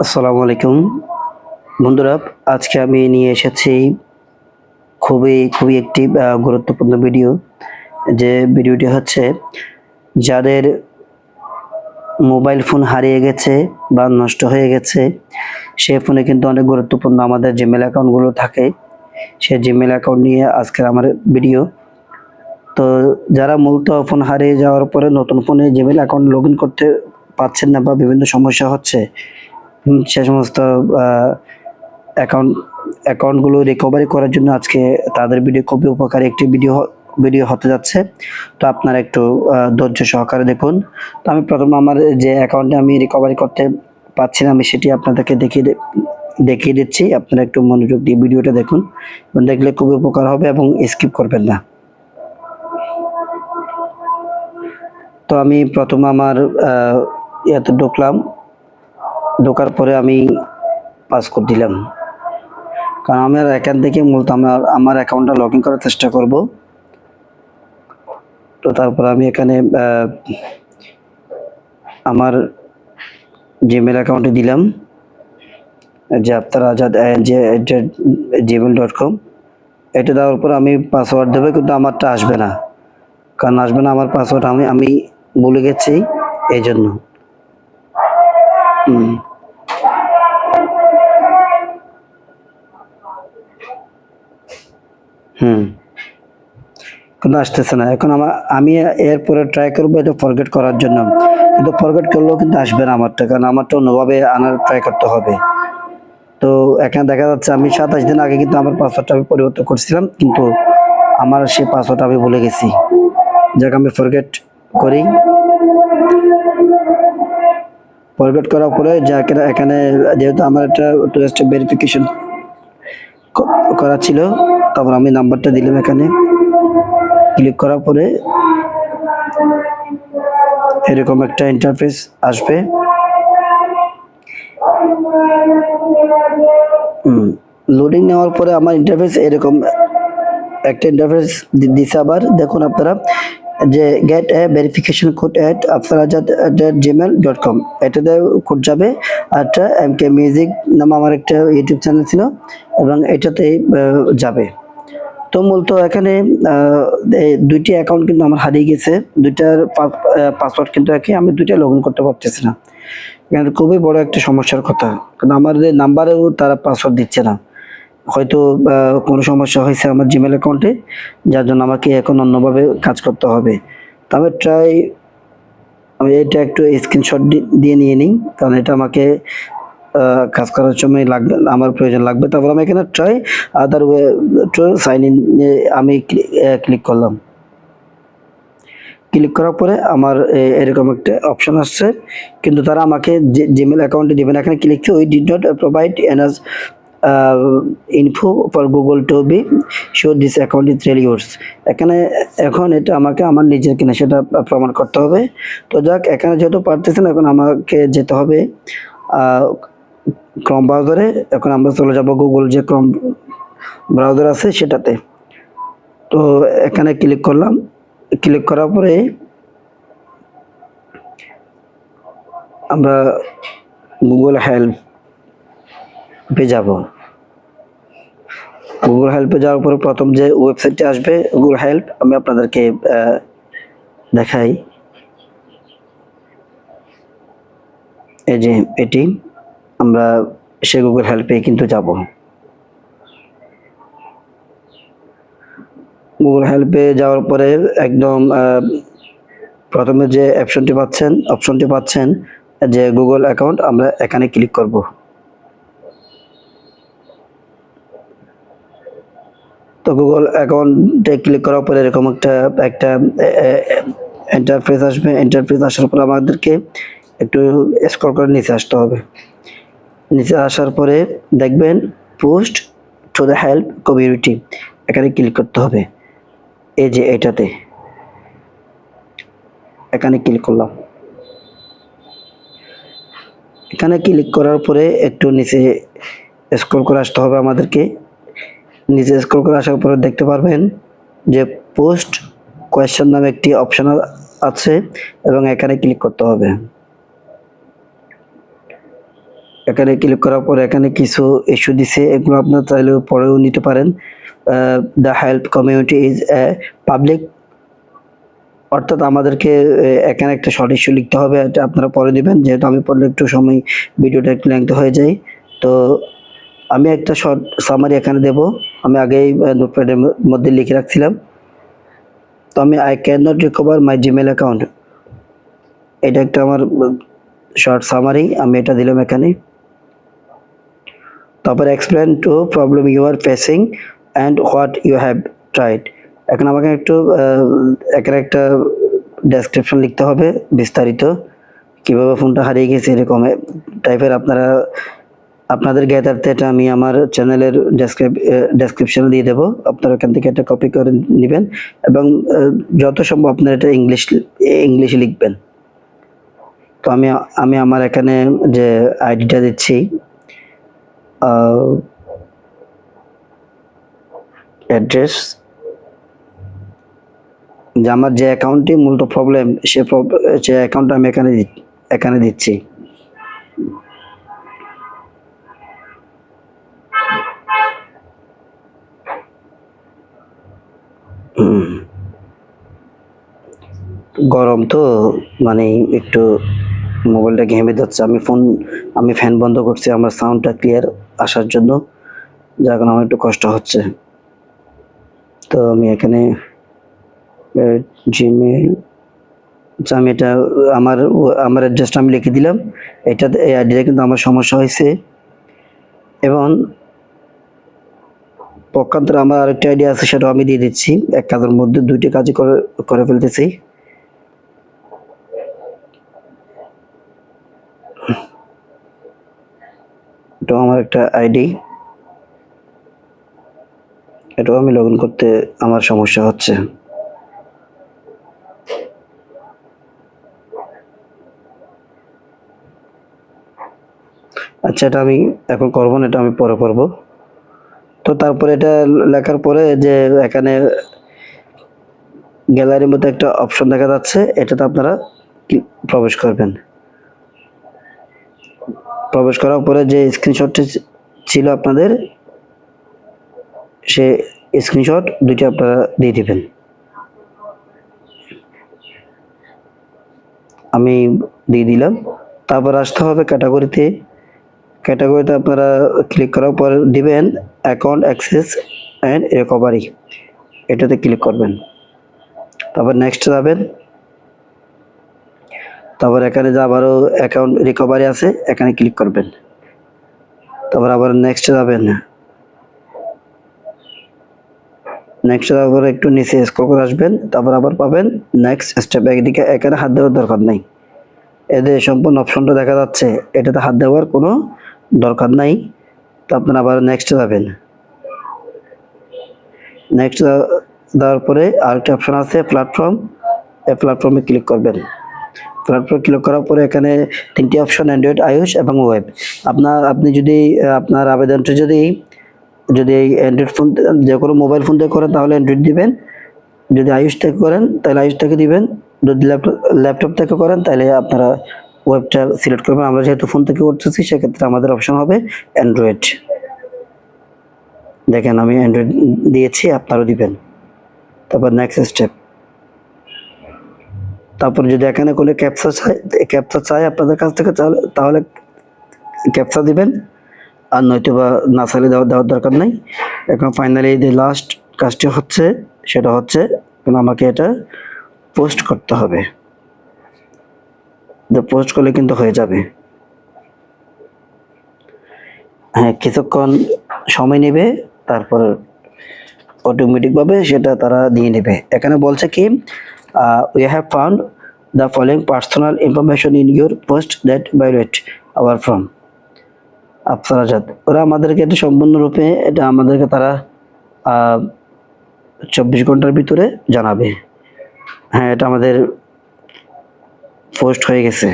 আসসালামু আলাইকুম। বন্ধুরা, আজকে আমি নিয়ে এসেছি খুবই খুবই একটি গুরুত্বপূর্ণ ভিডিও। যে ভিডিওটি হচ্ছে যাদের মোবাইল ফোন হারিয়ে গেছে বা নষ্ট হয়ে গেছে, সে ফোনে কিন্তু অনেক গুরুত্বপূর্ণ আমাদের জিমেল অ্যাকাউন্টগুলো থাকে। সে জিমেল অ্যাকাউন্ট নিয়ে আজকের আমার ভিডিও। তো যারা মূলত ফোন হারিয়ে যাওয়ার পরে নতুন ফোনে জিমেল অ্যাকাউন্ট লগ করতে পারছেন না বা বিভিন্ন সমস্যা হচ্ছে সে সমস্ত অ্যাকাউন্ট অ্যাকাউন্টগুলো রিকভারি করার জন্য আজকে তাদের ভিডিও খুবই উপকারী একটি ভিডিও ভিডিও হতে যাচ্ছে। তো আপনারা একটু ধৈর্য সহকারে দেখুন। তো আমি প্রথম আমার যে অ্যাকাউন্টে আমি রিকভারি করতে পারছি না আমি সেটি আপনাদেরকে দেখিয়ে দেখিয়ে দিচ্ছি। আপনারা একটু মনোযোগ দিয়ে ভিডিওটা দেখুন। দেখলে খুবই উপকার হবে এবং স্কিপ করবেন না। তো আমি প্রথম আমার ইয়াতে ঢুকলাম ঢোকার পরে আমি পাস পাসকোড দিলাম। কারণ আমার এখান থেকে মূলত আমার আমার অ্যাকাউন্টটা লগ ইন করার চেষ্টা করব। তো তারপর আমি এখানে আমার জিমেল অ্যাকাউন্টে দিলাম। যে আপনারা আজাদ জিমেল ডট কম এটা দেওয়ার পর আমি পাসওয়ার্ড দেবো, কিন্তু আমারটা আসবে না। কারণ আসবে না, আমার পাসওয়ার্ড আমি আমি ভুলে গেছি এই জন্য হুম হুম কিন্তু আসতেছে না। এখন আমার আমি এরপরে ট্রাই করব এটা ফরগেট করার জন্য। কিন্তু ফরগেট করলেও কিন্তু আসবে না আমারটা, কারণ আমারটা অন্যভাবে আনার ট্রাই করতে হবে। তো এখানে দেখা যাচ্ছে আমি সাতাশ দিন আগে কিন্তু আমার পাসওয়ার্ডটা আমি পরিবর্তন করছিলাম, কিন্তু আমার সেই পাসওয়ার্ডটা আমি ভুলে গেছি। যাকে, আমি ফরগেট করি। ফরগেট করার পরে যা এখানে- যেহেতু আমার একটা টু স্টেপ ভেরিফিকেশন করা ছিল, তারপর আমি নাম্বারটা দিলাম এখানে। ক্লিক করার পরে এরকম একটা ইন্টারফেস আসবে। লোডিং নেওয়ার পরে আমার ইন্টারফেস এরকম একটা ইন্টারফেস দিছে আবার। দেখুন আপনারা যে get a verification code at Afsarazad Gmail dot com এটাতে কোড যাবে। আর একটা এম কে মিউজিক নাম আমার একটা ইউটিউব চ্যানেল ছিল এবং এটাতেই যাবে। তো মূলত এখানে দুইটি অ্যাকাউন্ট কিন্তু আমার হারিয়ে গেছে। দুইটার পাসওয়ার্ড কিন্তু একই। আমি দুইটা লগ ইন করতে পারতেছি না। এখানে খুবই বড় একটা সমস্যার কথা। কারণ আমার যে নাম্বারেও তারা পাসওয়ার্ড দিচ্ছে না। হয়তো কোনো সমস্যা হয়েছে আমার জিমেল অ্যাকাউন্টে যার জন্য আমাকে এখন অন্যভাবে কাজ করতে হবে। তো আমি ট্রাই আমি এটা একটু স্ক্রিনশট দিয়ে নিয়ে নিই, কারণ এটা আমাকে কাজ করার সময় লাগবে, আমার প্রয়োজন লাগবে। তারপর আমি এখানে try other way to sign in আমি ক্লিক করলাম। ক্লিক করার পরে আমার এরকম একটা অপশন আসছে। কিন্তু তারা আমাকে যে জিমেল অ্যাকাউন্টে দেবেন এখানে click we did not provide enough info for Google to be sure this account is really yours এখানে, এখন এটা আমাকে আমার নিজের কিনা সেটা প্রমাণ করতে হবে। তো যাক, এখানে যেহেতু পারতেছে না এখন আমাকে যেতে হবে ক্রম ব্রাউজারে এখন আমরা চলে যাব গুগল যে ক্রম ব্রাউজার আছে সেটাতে। তো এখানে ক্লিক করলাম। ক্লিক করার পরে আমরা গুগল হেল্প পেয়ে যাব। গুগল হেল্পে যাওয়ার পরে প্রথম যে ওয়েবসাইটটি আসবে গুগল হেল্প আমি আপনাদেরকে দেখাই। এই যে এটি, আমরা সে গুগল হেল্পে কিন্তু যাব। গুগল হেল্পে যাওয়ার পরে একদম প্রথমে যে অপশনটি পাচ্ছেন অপশনটি পাচ্ছেন যে গুগল অ্যাকাউন্ট আমরা এখানে ক্লিক করব। তো গুগল অ্যাকাউন্টে ক্লিক করার পরে এরকম একটা একটা ইন্টারফেস আসবে। ইন্টারফেস আসার পর আমাদেরকে একটু স্ক্রল করে নিচে আসতে হবে। নিচে আসার পরে দেখবেন post to the help community এখানে ক্লিক করতে হবে। এই যে এটাতে। এখানে ক্লিক করলাম। এখানে ক্লিক করার পরে একটু নিচে স্ক্রল করে আসতে হবে আমাদেরকে। নিচে স্ক্রল করে আসার পরে দেখতে পারবেন যে পোস্ট কোয়েশ্চেন নামে একটি অপশন আছে এবং এখানে ক্লিক করতে হবে। এখানে ক্লিক করার পর এখানে কিছু ইস্যু দিছে, এগুলো আপনার চাইলে পরেও নিতে পারেন। The help community is a public অর্থাৎ আমাদেরকে এখানে একটা শর্ট ইস্যু লিখতে হবে, এটা আপনারা পরে দিবেন যেহেতু আমি পড়লে একটু সময় ভিডিওটা একটু লেংথ হয়ে যায়। তো আমি একটা শর্ট সামারি এখানে দেব। আমি আগেই নোটপ্যাডের মধ্যে লিখে রাখছিলাম। তো আমি I can not recover my Gmail account এটা একটা আমার শর্ট সামারি আমি এটা দিলাম এখানে। তারপর explain to problem you are facing and what you have tried এখন আমাকে একটু একের একটা ডেসক্রিপশন লিখতে হবে বিস্তারিত। কীভাবে ফোনটা হারিয়ে গেছে এরকম টাইপের আপনারা আপনাদের জ্ঞাতার্থে এটা আমি আমার চ্যানেলের ডেসক্রিপশনে দিয়ে দেবো। আপনারা ওখান থেকে একটা কপি করে নেবেন এবং যত সম্ভব আপনারা এটা ইংলিশ ইংলিশে লিখবেন। তো আমি আমি আমার এখানে যে আইডিটা দিচ্ছি অ্যাড্রেস যে আমার যে অ্যাকাউন্টটি মূলত প্রবলেম সে সে অ্যাকাউন্ট আমি এখানে এখানে দিচ্ছি। গরম তো মানে একটু মোবাইলটা ঘেমে যাচ্ছে। আমি ফোন, আমি ফ্যান বন্ধ করছি, আমার সাউন্ডটা ক্লিয়ার আসার জন্য, যার কারণে আমার একটু কষ্ট হচ্ছে। তো আমি এখানে জিমেল আচ্ছা আমি এটা, আমার আমার অ্যাড্রেসটা আমি লিখে দিলাম। এটা, এই আইডিটা কিন্তু আমার সমস্যা হয়েছে। এবং পক্ষান্তরে আমার আরেকটা আইডিয়া আছে, সেটাও আমি দিয়ে দিচ্ছি। এক কাজের মধ্যে দুইটি কাজই করে করে ফেলতেছি। এটাও আমার একটা আইডি। এটাও আমি লগ করতে আমার সমস্যা হচ্ছে। আচ্ছা এটা আমি এখন করব না, এটা আমি পরে করব। তো তারপরে এটা লেখার পরে যে এখানে গ্যালারির মধ্যে একটা অপশন দেখা যাচ্ছে, এটাতে আপনারা প্রবেশ করবেন। প্রবেশ করার পরে যে স্ক্রিনশটটি ছিল আপনাদের, সে স্ক্রিনশট দুইটি আপনারা দিয়ে দিবেন। আমি দিয়ে দিলাম। তারপর আসতে হবে ক্যাটাগরিতে। ক্যাটাগরিতে আপনারা ক্লিক করার পর দিবেন অ্যাকাউন্ট অ্যাক্সেস অ্যান্ড রিকভারি এটাতে ক্লিক করবেন। তারপর নেক্সট যাবেন। তারপর এখানে যে আবারও অ্যাকাউন্ট রিকভারি আছে, এখানে ক্লিক করবেন। তারপর আবার নেক্সট যাবেন। নেক্সট তারপর একটু নিচে স্ক্রল করে আসবেন, তারপর আবার পাবেন নেক্সট স্টেপ একদিকে এখানে হাত দেওয়ার দরকার নেই। এদের সম্পূর্ণ অপশনটা দেখা যাচ্ছে, এটাতে হাত দেওয়ার কোনো দরকার নাই। তো আপনারা আবার নেক্সট যাবেন। নেক্সট দেওয়ার পরে আরেকটা অপশন আছে প্ল্যাটফর্ম এই প্ল্যাটফর্মে ক্লিক করবেন। প্ল্যাটফর্মে ক্লিক করার পরে এখানে তিনটি অপশন অ্যান্ড্রয়েড আয়ুষ এবং ওয়েব আপনার, আপনি যদি, আপনার আবেদনটা যদি যদি অ্যান্ড্রয়েড ফোন যে কোনো মোবাইল ফোন থেকে করেন, তাহলে অ্যান্ড্রয়েড দিবেন। যদি আয়ুষ থেকে করেন, তাহলে আয়ুষ থেকে দিবেন। যদি ল্যাপটপ ল্যাপটপ থেকে করেন, তাহলে আপনারা ওয়েবটা সিলেক্ট করবেন। আমরা যেহেতু ফোন থেকে করতেছি, সেক্ষেত্রে আমাদের অপশন হবে অ্যান্ড্রয়েড দেখেন, আমি অ্যান্ড্রয়েড দিয়েছি, আপনারও দিবেন। তারপর নেক্সট স্টেপ তারপর যদি এখানে কোনো ক্যাপচা চাই ক্যাপচা চাই আপনাদের কাছ থেকে, তাহলে তাহলে ক্যাপচা দিবেন। আর নয়তো বা না চাইলে দেওয়ার দেওয়ার দরকার নেই। এখন ফাইনালি যে লাস্ট কাজটি হচ্ছে, সেটা হচ্ছে আমাকে এটা পোস্ট করতে হবে। পোস্ট করলে কিন্তু হয়ে যাবে। হ্যাঁ কিছুক্ষণ সময় নেবে, তারপর অটোমেটিকভাবে সেটা তারা দিয়ে নেবে। এখানে বলছে কি we have found the following personal information in your post that violate our from Afsar Azad ওরা আমাদেরকে এটা সম্পূর্ণরূপে এটা আমাদেরকে তারা চব্বিশ ঘণ্টার ভিতরে জানাবে। হ্যাঁ এটা আমাদের পোস্ট হয়ে গেছে।